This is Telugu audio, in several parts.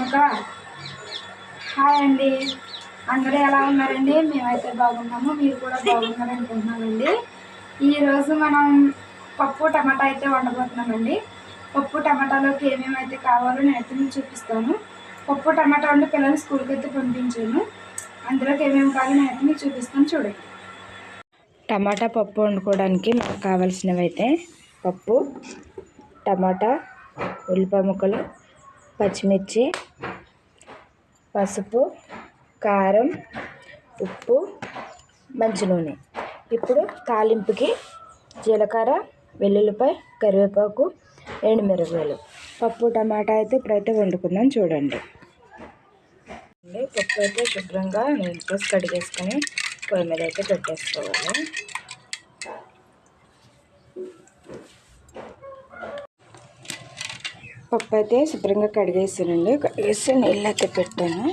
ఇంకా హాయ్ అండి అందరూ ఎలా ఉన్నారండి? మేమైతే బాగున్నాము. మీరు కూడా బాగున్నారనుకుంటున్నామండి ఈరోజు మనం పప్పు టమాటా అయితే వండబోతున్నామండి. పప్పు టమాటాలోకి ఏమేమి అయితే కావాలో నేను అయితే మీకు చూపిస్తాను. పప్పు టమాటా వండి పిల్లల్ని స్కూల్కి అయితే పంపించాను. అందులోకి ఏమేమి కావాలో నేను అయితే మీకు చూపిస్తాను. చూడండి. టమాటా పప్పు వండుకోవడానికి మనకు కావాల్సినవి అయితే పప్పు టమాటా ఉల్లిపాయ ముక్కలు పచ్చిమిర్చి పసుపు కారం ఉప్పు మంచి నూనె. ఇప్పుడు తాలింపుకి జీలకర్ర వెల్లుల్లిపాయ కరివేపాకు ఎండుమిరపకాయలు. పప్పు టమాటా అయితే ఇప్పుడైతే వండుకుందాం చూడండి. పప్పు అయితే శుభ్రంగా నీళ్ళతో కడిగేసుకొని పొయ్యి మీద అయితే పెట్టేసుకోవాలి. పప్పు అయితే శుభ్రంగా కడిగేసానండి. కడిగేసి నీళ్ళు అయితే పెట్టాను.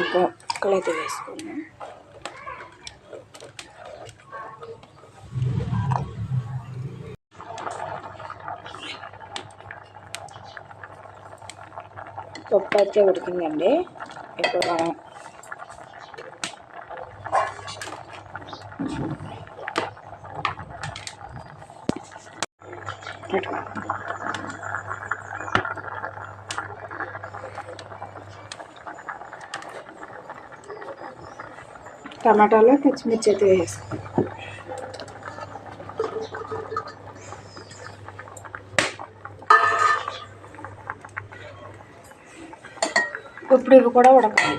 ఒక ముక్కలైతే వేసుకున్నాను పప్పు అయితే ఉడికిందండి. ఇప్పుడు మనం టమాటాలో పచ్చిమిర్చి అయితే వేసుకో ఇప్పుడు ఇవి కూడా ఉడకాలి.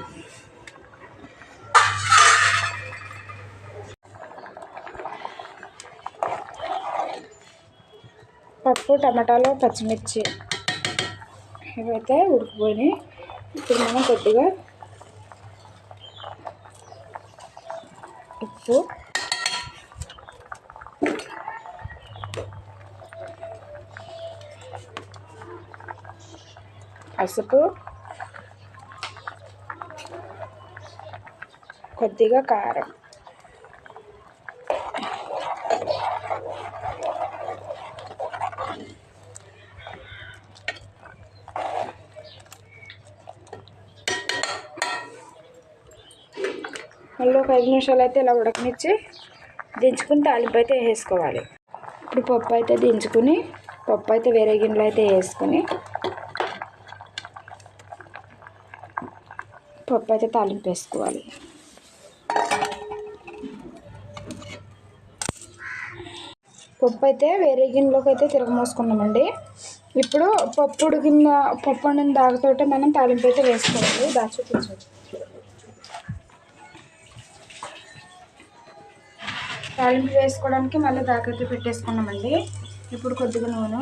పప్పు టమాటాలు పచ్చిమిర్చి ఇవైతే ఉడికిపోయినాయి. ఇప్పుడు మనం కొద్దిగా ఉప్పు. పసుపు. కొద్దిగా కారం. మళ్ళీ ఒక ఐదు నిమిషాలు అయితే ఇలా ఉడకనిచ్చి దించుకుని తాలింపు అయితే వేసుకోవాలి. ఇప్పుడు పప్పు అయితే దించుకుని పప్పు అయితే వేరే గిన్నెలో అయితే వేసుకుని పప్పు అయితే తాలింపు వేసుకోవాలి. పప్పు అయితే వేరే గిన్నెలోకి అయితే తిరగమోసుకున్నామండి. ఇప్పుడు పప్పు ఉడికిన పప్పు వండిన దాగతోటే మనం తాలింపు అయితే వేసుకోవాలి. దాచి తాలింపు వేసుకోవడానికి మళ్ళీ దాకైతే పెట్టేసుకున్నామండి. ఇప్పుడు కొద్దిగా నూనె.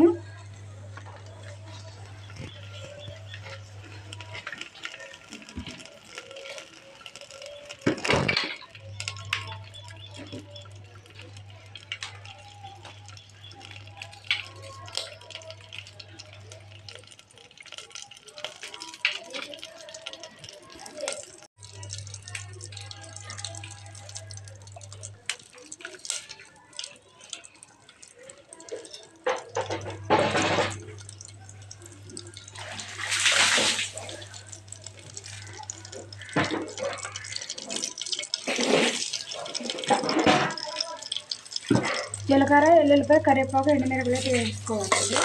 జీలకర్ర ఎల్లుల్లిపాయ కరివేపాకు ఎండుమిరపకాయ వేసుకోవాలి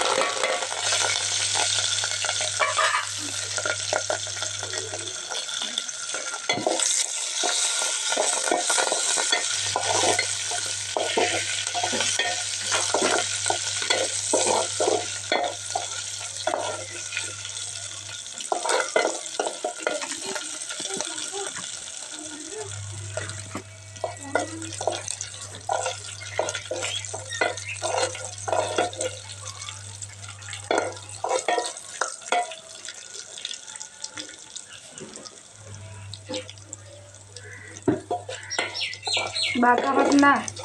Bakar apa nih?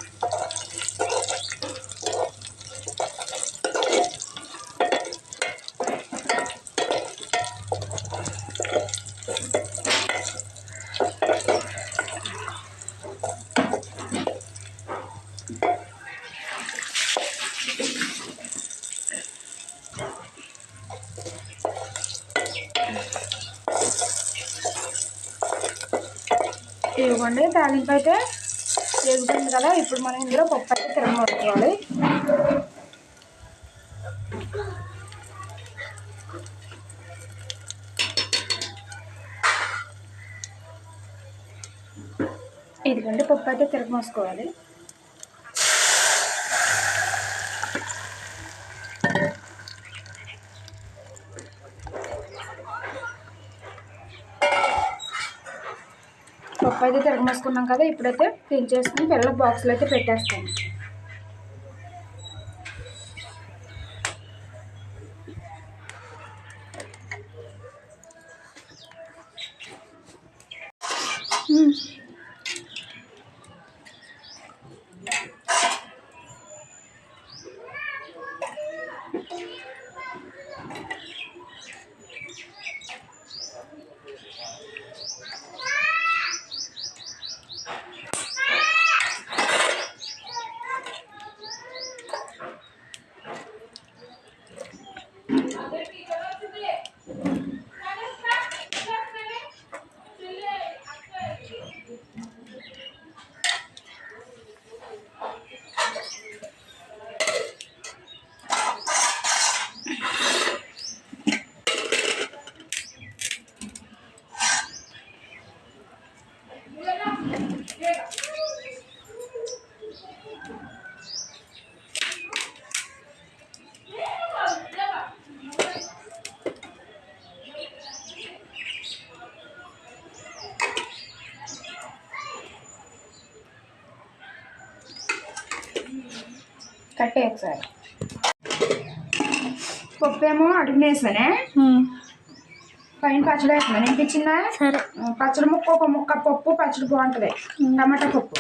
ఇదిగోండి తాలింపు అయితే వేగుతుంది కదా. ఇప్పుడు మనం ఇందులో పప్పు అయితే తిరగమోసుకోవాలి ఇదిగోండి పప్పు అయితే తిరగమోసుకోవాలి పప్పు అయితే తిరగమేసుకున్నాం కదా ఇప్పుడైతే క్లీన్ చేసుకుని పిల్లల బాక్స్లో అయితే పెట్టేస్తాను. కట్టే ఒకసారి. పప్పు ఏమో అడుగునేసానే పైన పచ్చడి వేస్తున్నాను. అనిపించిందా సరే. పచ్చడి ముక్క ఒక ముక్క పప్పు పచ్చడి బాగుంటుంది. టమాటా పప్పు.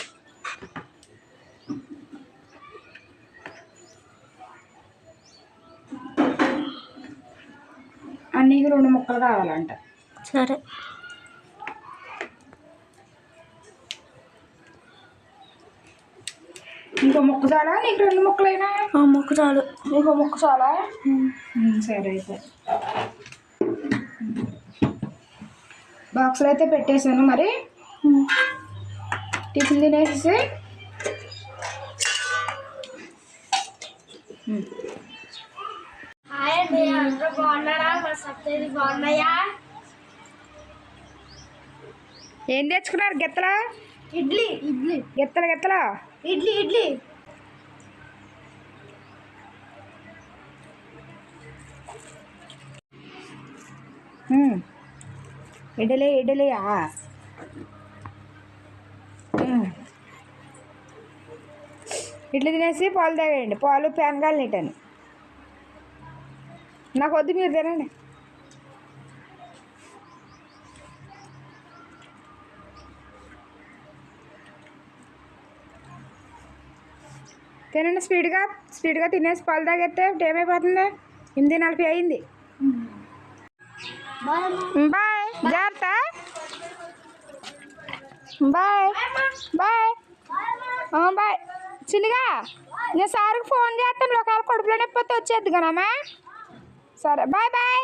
అన్నీ రెండు ముక్కలు కావాలంట. సరే. ఇంకో ముక్క చాలా? నీకు రెండు ముక్కలైనా? మొక్క చాలు. ఇంకో ముక్క చాలా? సరే అయితే. బాక్స్లో అయితే పెట్టేశాను. మరి టిఫిన్ తినేసి హాయ్ అండి అందరూ బాగున్నారా? మా సత్యది బాగున్నాయా? ఏం తెచ్చుకున్నారు గిత్తల? ఇడ్లీ. ఇడ్లీ. గిత్తల గిత్తల? ఇడ్లీ ఇడ్లీ. ఉమ్. ఇడ్లీ ఇడ్లీయా ఉమ్. ఇడ్లీ తినేసి పాలు తాగండి పాలు పెనగాలి నీటని. నాకు వద్దు మీరు తినండి. తినండి స్పీడ్గా స్పీడ్గా తినేసి పాలు తాగేస్తే టైం అయిపోతుంది. ఎనిమిది నలభై అయింది. బాయ్. జాగ్రత్త. బాయ్. బాయ్. బాయ్. చిన్నగా నేను సార్కి ఫోన్ చేస్తాను. ఒకవేళ కడుపులో నొప్పి వస్తే వచ్చేద్ది కదమ్మా సరే బాయ్ బాయ్.